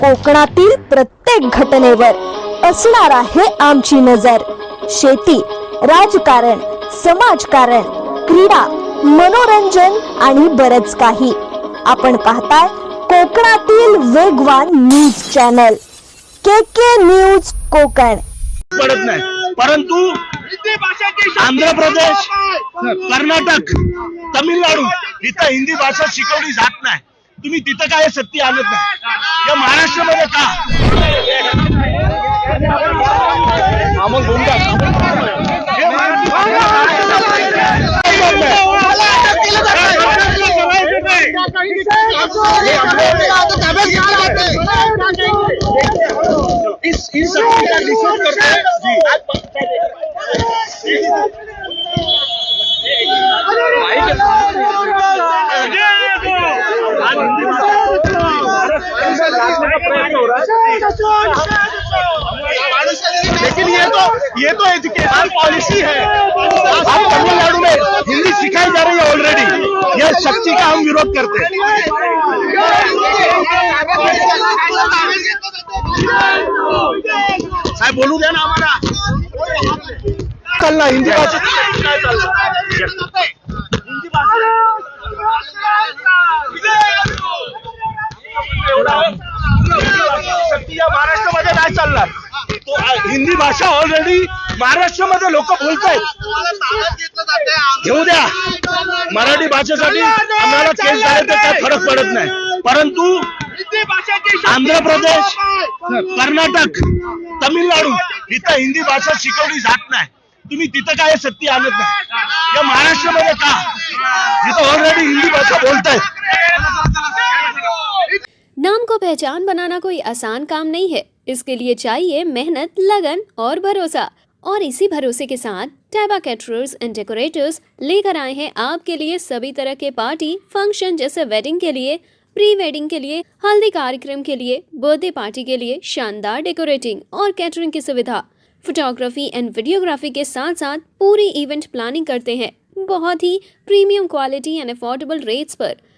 कोकणातील प्रत्येक घटनेवर असणार आहे आमची नजर. शेती राजकारण समाजकारण क्रीडा मनोरंजन आणि बरच काही. आपण पाहताय कोकणातील वेगवान news channel. K K news Konkan. पडत नाही. परंतु आंध्र प्रदेश कर्नाटक तमिळनाडू इथं हिंदी भाषा शिकवली जात नाही. तुम्ही तिथं काय सत्य आणत नाही? या 这个要大 लेकिन ये तो ये तो एजुकेशन पॉलिसी है। अब तमिलनाडु में हिंदी सिखाई जा रही है ऑलरेडी यह शक्ति का हम विरोध करते हैं। साहेब बोलू द्या ना आम्हाला कल ना हिंदी भाषा। या महाराष्ट्रामध्ये नाही चालणार? हिंदी भाषा ऑलरेडी महाराष्ट्रामध्ये लोक बोलतायत. घेऊ द्या. मराठी भाषेसाठी आम्हाला केस झाले तर काय फरक पडत नाही. परंतु आंध्र प्रदेश कर्नाटक तमिळनाडू इथं हिंदी भाषा शिकवली जात नाही. तुम्ही तिथं काय सत्य आणत नाही? या महाराष्ट्रामध्ये का? तिथं ऑलरेडी हिंदी भाषा बोलतायत. पहचान बनाना कोई आसान काम नहीं है। इसके लिए चाहिए मेहनत, लगन और भरोसा। और इसी भरोसे के साथ टैबा कैटरर्स एंड डेकोरेटर्स लेकर आए हैं आपके लिए सभी तरह के पार्टी फ़ंक्शन जैसे वेडिंग के लिए प्री वेडिंग के लिए, हल्दी कार्यक्रम के लिए बर्थडे पार्टी के लिए शानदार डेकोरेटिंग और कैटरिंग की सुविधा। फोटोग्राफी एंड वीडियोग्राफी के साथ साथ पूरी इवेंट प्लानिंग करते हैं। बहुत ही premium quality and affordable rates per.